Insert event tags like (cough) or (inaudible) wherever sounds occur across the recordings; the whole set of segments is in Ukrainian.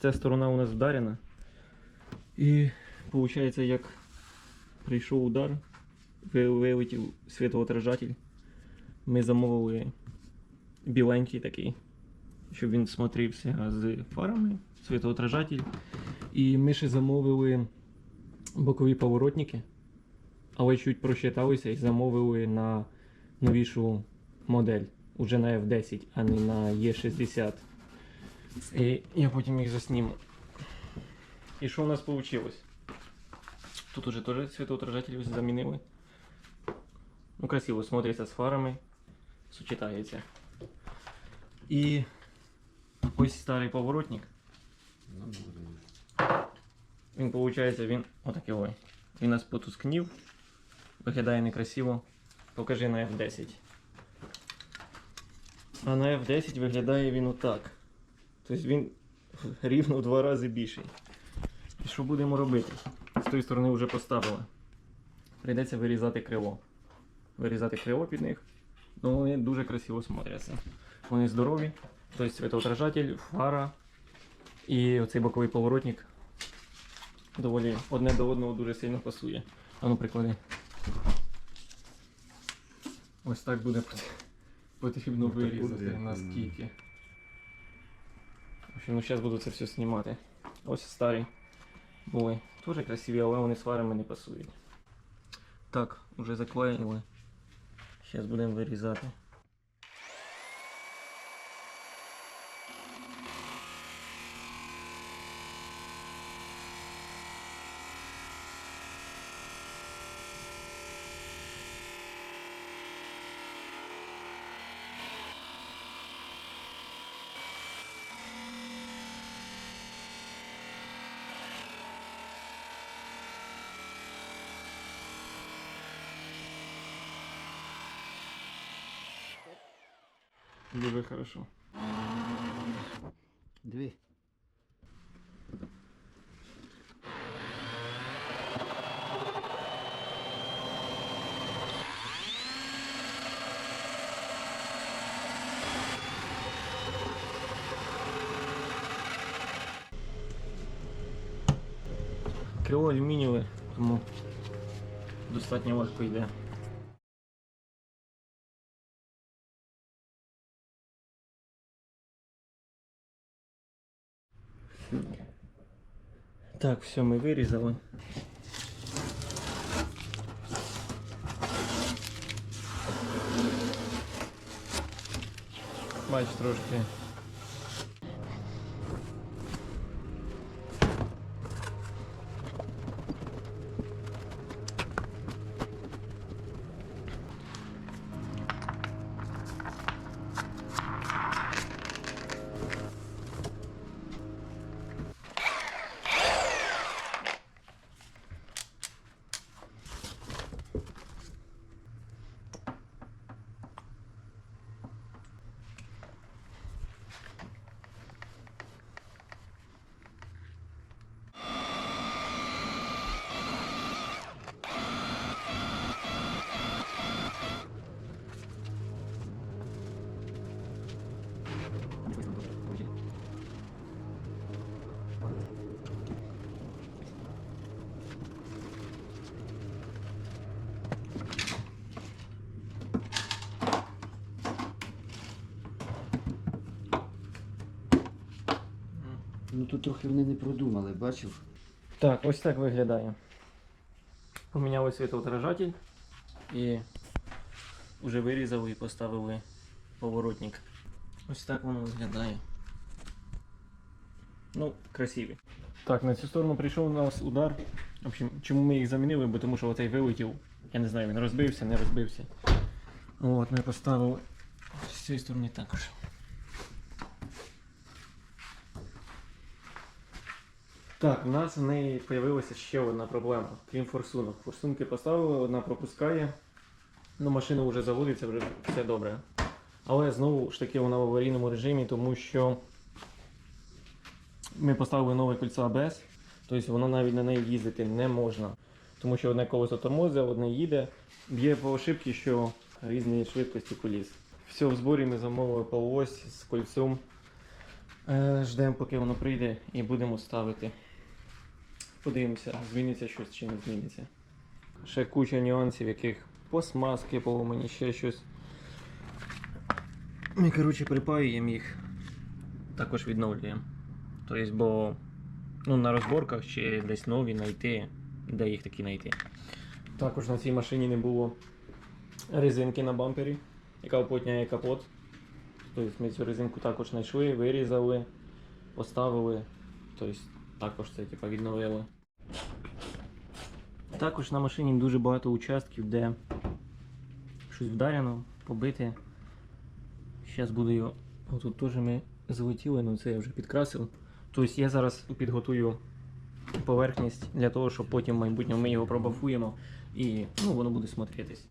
Ця сторона у нас вдарена. І виходить, як прийшов удар, вилетів світоотражатель. Ми замовили біленький такий, щоб він смотрився з фарами, світоотражатель. І ми ще замовили бокові поворотники, але чуть просчиталися і замовили на новішу модель. Уже на F10, а не на E60. І я потім їх засніму. І що у нас вийшло? Тут уже теж світоотражатель замінили. Ну, красиво смотриться з фарами, сочетається. І ось старий поворотник. Він, виходить, він отакий ой. Він у нас потускнів. Виглядає некрасиво. Покажи на F10. А на F10 виглядає він отак. Тобто він рівно в два рази більший. І що будемо робити? З тої сторони вже поставили. Прийдеться вирізати крило. Вирізати крило під них. Ну вони дуже красиво смотряться. Вони здорові, тобто світоотражатель, фара і оцей боковий поворотник доволі одне до одного дуже сильно пасує. А ну приклади. Ось так буде потрібно Ну, вирізати наскільки. Ну зараз буду це все знімати. Ось старі були. Теж красиві, але вони з фарами не пасують. Так, вже заклеїли. Зараз будемо вирізати. Дуже хорошо. Дві. Крило алюмінієве, тому достатньо легко йде. Так, все, ми вирізали. Бач трошки. Тут трохи вони не продумали, бачив? Так, ось так виглядає. Поміняли світоотражатель і вже вирізали і поставили поворотник. Ось так воно виглядає. Ну, красиві. Так, на цю сторону прийшов у нас удар. В общем, чому ми їх замінили? Бо тому що оцей вилетів. Я не знаю, він розбився, не розбився. От, ми поставили з цієї сторони також. Так, у нас в неї з'явилася ще одна проблема, крім форсунок. Форсунки поставили, одна пропускає. Ну, машина вже заводиться, вже все добре. Але знову ж таки вона в аварійному режимі, тому що ми поставили нове кольцо ABS, тобто воно навіть на неї їздити не можна. Тому що одне колесо тормозить, одне їде, б'є по ошибці, що різні швидкості коліс. Все в зборі ми замовили полуось з кольцом Е, ждемо, поки воно прийде, і будемо ставити. Подивимося, зміниться щось чи не зміниться. Ще куча нюансів, яких по смазки, по мені ще щось. Ми, коротше, припаюємо їх, також відновлюємо. Тобто, бо ну, на розборках чи десь нові знайти, де їх такі знайти. Також на цій машині не було резинки на бампері, яка уплотняє капот. Тобто ми цю резинку також знайшли, вирізали, поставили. Тобто також це типу, відновили. Також на машині дуже багато участків, де щось вдарено, побите. Зараз буду його. Отут теж ми залетіли, ну це я вже підкрасив. Тобто я зараз підготую поверхність для того, щоб потім в майбутньому ми його пробафуємо і ну, воно буде смотритись.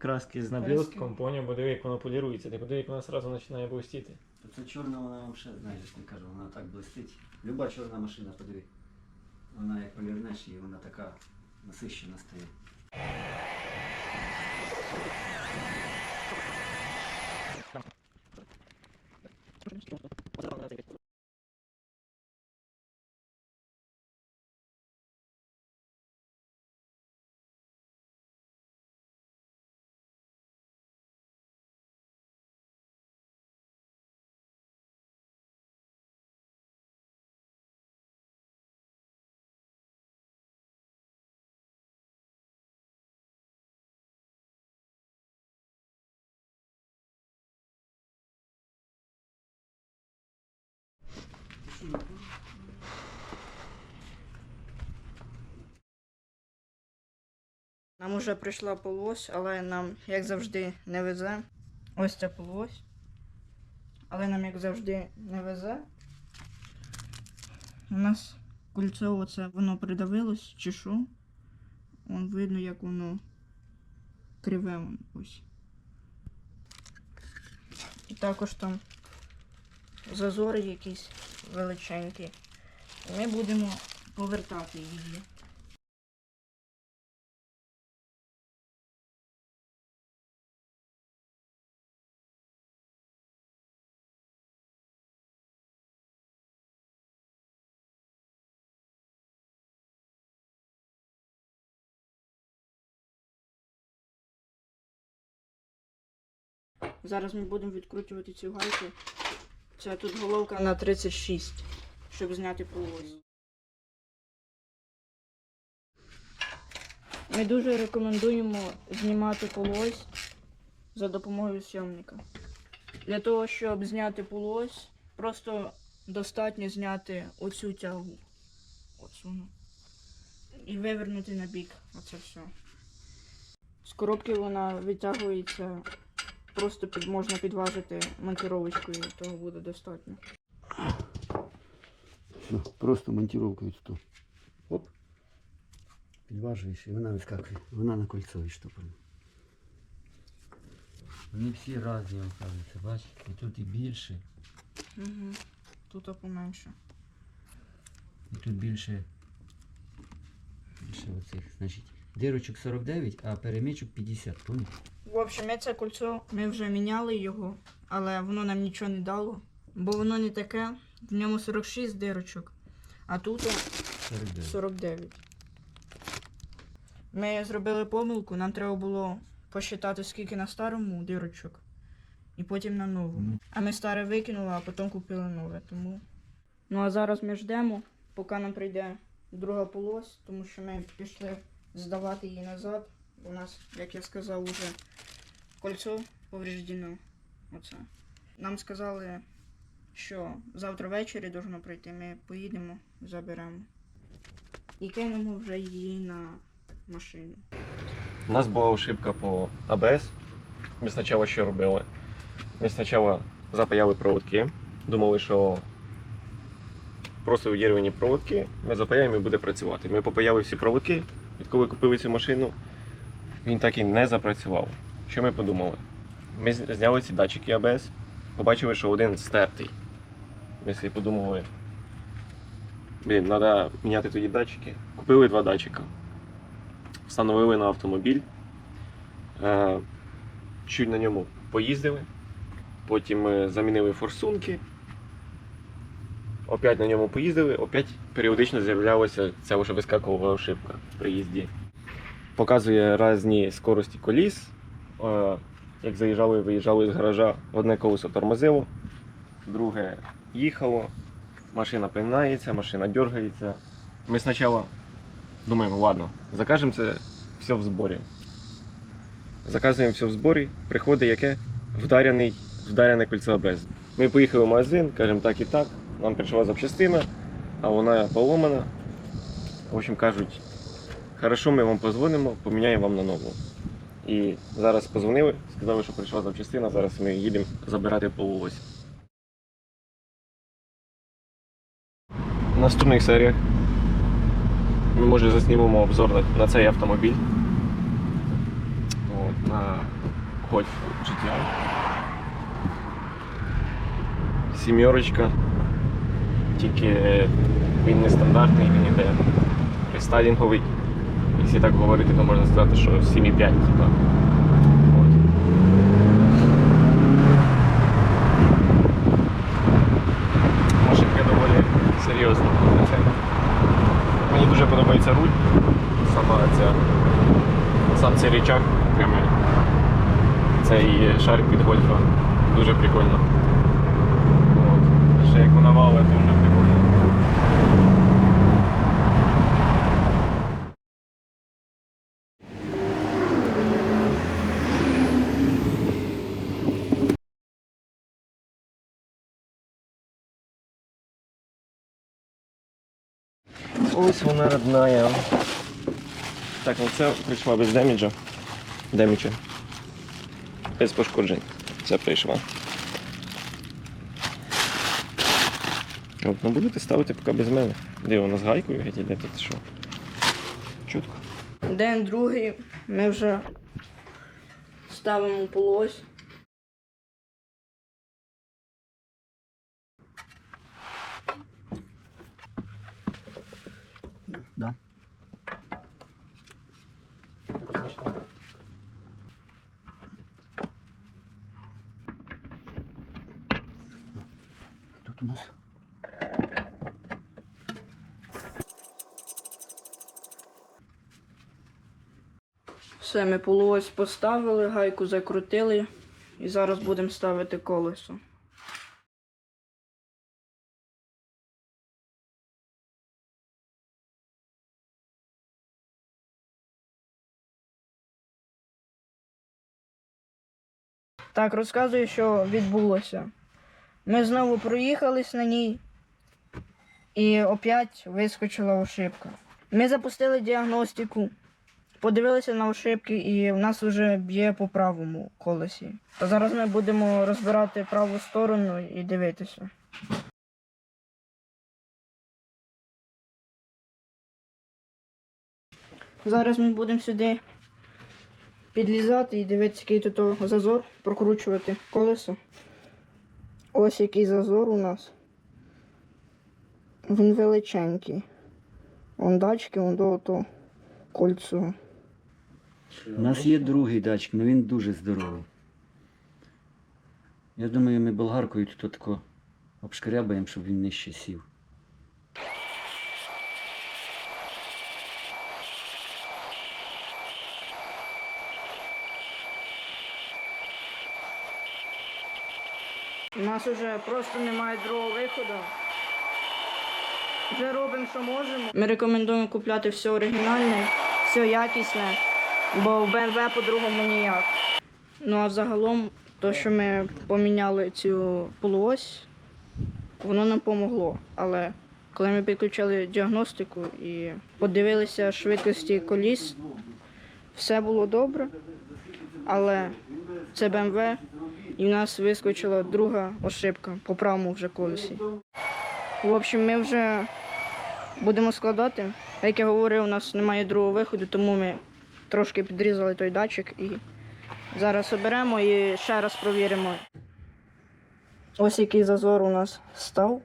Краски з наблюстком, поняв, бо диви, як воно полірується. Ти подиви, як воно одразу починає блистіти. Це чорна, вона вам ще, знаєш, не кажу, вона так блистить. Люба чорна машина, подиви. Вона як полірнеш і вона така насищена стає. Нам уже прийшла полось, але нам, як завжди, не везе. Ось це полось. Але нам, як завжди, не везе. У нас кольцо оце воно придавилось, чи що. Вон видно, як воно криве воно ось. І також там зазори якісь величенькі. Ми будемо повертати її. Зараз ми будемо відкручувати цю гайку. Це тут головка на 36, щоб зняти полось. Ми дуже рекомендуємо знімати полось за допомогою сйомника. Для того, щоб зняти полось, просто достатньо зняти оцю тягу. Оцю. ну. І вивернути на бік. Оце все. З коробки вона витягується Просто під, можна підважити монтировочкою, того буде достатньо. Все, просто монтировкою тут. Оп. Підважуєш і вона вискакує. Вона на кольцо відштопана. Вони всі різні, оказується, бачиш? І тут і більше, Угу. Тут поменше. і тут більше оцих. Значить, дирочок 49, а перемичок 50, понял? В общем, я це кольцо, ми вже міняли його, але воно нам нічого не дало. Бо воно не таке, в ньому 46 дирочок, а тут 49. 49. Ми зробили помилку, нам треба було посчитати, скільки на старому дирочок, і потім на новому. А ми старе викинули, а потім купили нове. Тому. Ну а зараз ми ждемо, поки нам прийде друга полось, тому що ми пішли здавати її назад. У нас, як я сказав, уже кольцо повреждено. Оце. Нам сказали, що завтра ввечері должно прийти. Ми поїдемо, заберемо. І кинемо вже її на машину. У нас була ошибка по АБС. Ми спочатку що робили? Ми спочатку запаяли проводки. Думали, що просто відірвані проводки, ми запаяємо і буде працювати. Ми попаяли всі проводки, відколи купили цю машину, він так і не запрацював. Що ми подумали? Ми зняли ці датчики АБС, побачили, що один стертий. Ми подумали, блін, треба міняти тоді датчики. Купили два датчика встановили на автомобіль. Е, Чуть на ньому поїздили. Потім е, замінили форсунки. Опять на ньому поїздили, опять періодично з'являлася ця вже вискакувала ошибка при їзді. Показує різні скорості коліс. Е, Як заїжджали, і виїжджали з гаража, одне колесо тормозило, друге їхало, машина пинається, машина дергається. Ми спочатку Думаємо, ладно, закажемо це все в зборі. Заказуємо все в зборі, приходить яке? Вдаряний, вдаряне кольцо без. Ми поїхали в магазин, кажемо так і так, нам прийшла запчастина, а вона поломана. В общем, кажуть, хорошо, ми вам позвонимо, поміняємо вам на нову. І зараз позвонили, сказали, що прийшла запчастина, зараз ми їдемо забирати полуось. В наступних серіях ми може заснімемо обзор на, на цей автомобіль. От, на Golf GTI. Сімерочка. Тільки він не стандартний, він іде рестайлінговий. Якщо так говорити, то можна сказати, що 7,5 типа. Машинка доволі серйозна. Мені дуже подобається руль. Сама ця, сам цей річак, прямо цей шарик від гольфа. Дуже прикольно. От. Ще як вона вала, дуже Ось вона родная. Так, ну це прийшла без деміджа. Деміджа. Без пошкоджень. Це прийшла. От, ну будете ставити поки без мене. Де вона з гайкою геть іде, тут що? Чутко. День другий ми вже ставимо полось. Тут Все, ми полось поставили, гайку закрутили і зараз будемо ставити колесо. Так, розказую, що відбулося. Ми знову проїхались на ній, і опять вискочила ошибка. Ми запустили діагностику. Подивилися на ошибки і в нас вже б'є по правому колесі. То зараз ми будемо розбирати праву сторону і дивитися. Зараз ми будемо сюди підлізати і дивитися, який тут зазор, прокручувати колесо. Ось який зазор у нас. Він величенький. Вон дачки, вон до того кольцо. У нас є другий датчик, але він дуже здоровий. Я думаю, ми болгаркою тут тако обшкрябаємо, щоб він нижче сів. У нас вже просто немає другого виходу. Вже робимо, що можемо. Ми рекомендуємо купляти все оригінальне, все якісне, бо в BMW по-другому ніяк. Ну а взагалом, то, що ми поміняли цю полуось, воно нам помогло. Але коли ми підключили діагностику і подивилися швидкості коліс, все було добре. Але це BMW, і в нас вискочила друга ошибка по правому вже колесі. В общем, ми вже будемо складати. Як я говорив, у нас немає другого виходу, тому ми трошки підрізали той датчик і зараз оберемо і ще раз провіримо. Ось який зазор у нас став.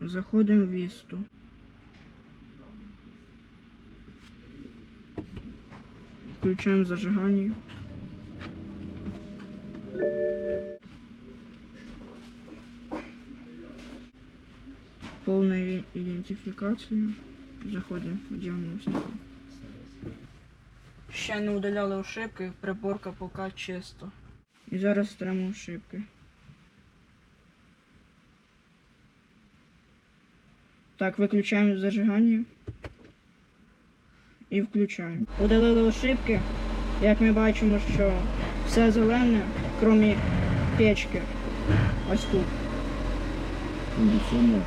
Заходимо в вісту. Включаємо зажигання. Повна ідентифікація. Заходимо в діагностику. Ще не удаляли ошибки, приборка поки чисто. І зараз стремо ошибки. Так, виключаємо зажигання. І включаємо. Удалили ошибки. Як ми бачимо, що все зелене, крім печки. Ось тут. Кондиціонер.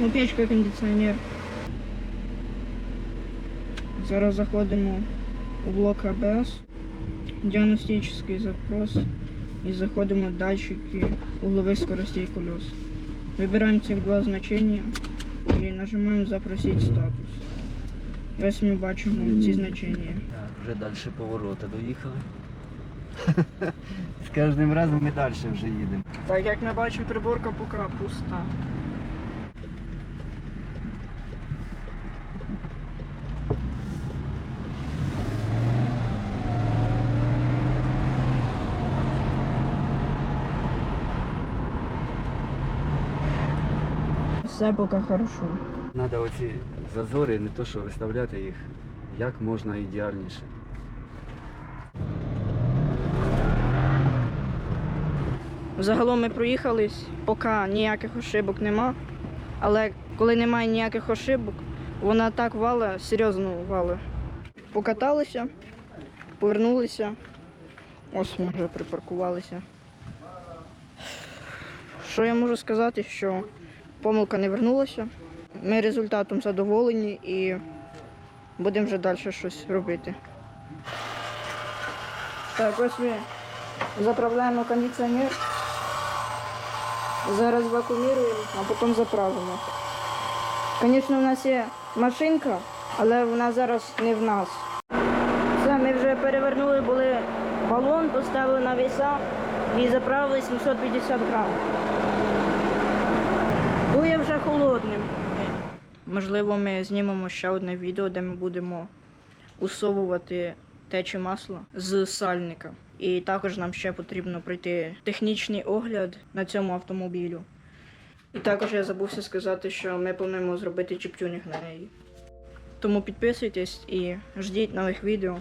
Ну, печка кондиціонер. Зараз заходимо у блок АБС, діагностичний запрос і заходимо в датчики углових скоростей колес. Вибираємо ці два значення і нажимаємо Запросити статус. І Ось ми бачимо ці значення. Так, вже далі поворота доїхали. З (laughs) кожним разом ми далі вже їдемо. Так як ми бачимо, приборка поки пуста. Все поки хорошо. Треба оці зазори, не то що виставляти їх як можна ідеальніше. Загалом ми проїхались, поки ніяких ошибок нема. Але коли немає ніяких ошибок, вона так вала, серйозно вала. Покаталися, повернулися. Ось ми вже припаркувалися. Що я можу сказати, що помилка не вернулася. Ми результатом задоволені і будемо вже далі щось робити. Так, ось ми заправляємо кондиціонер. Зараз вакууміруємо, а потім заправимо. Звісно, у нас є машинка, але вона зараз не в нас. Все, ми вже перевернули були балон, поставили на віса і заправили 750 грам. Дує вже холодним. Можливо, ми знімемо ще одне відео, де ми будемо усовувати течі масла з сальника. І також нам ще потрібно пройти технічний огляд на цьому автомобілю. І також я забувся сказати, що ми плануємо зробити чіптюнінг на неї. Тому підписуйтесь і ждіть нових відео.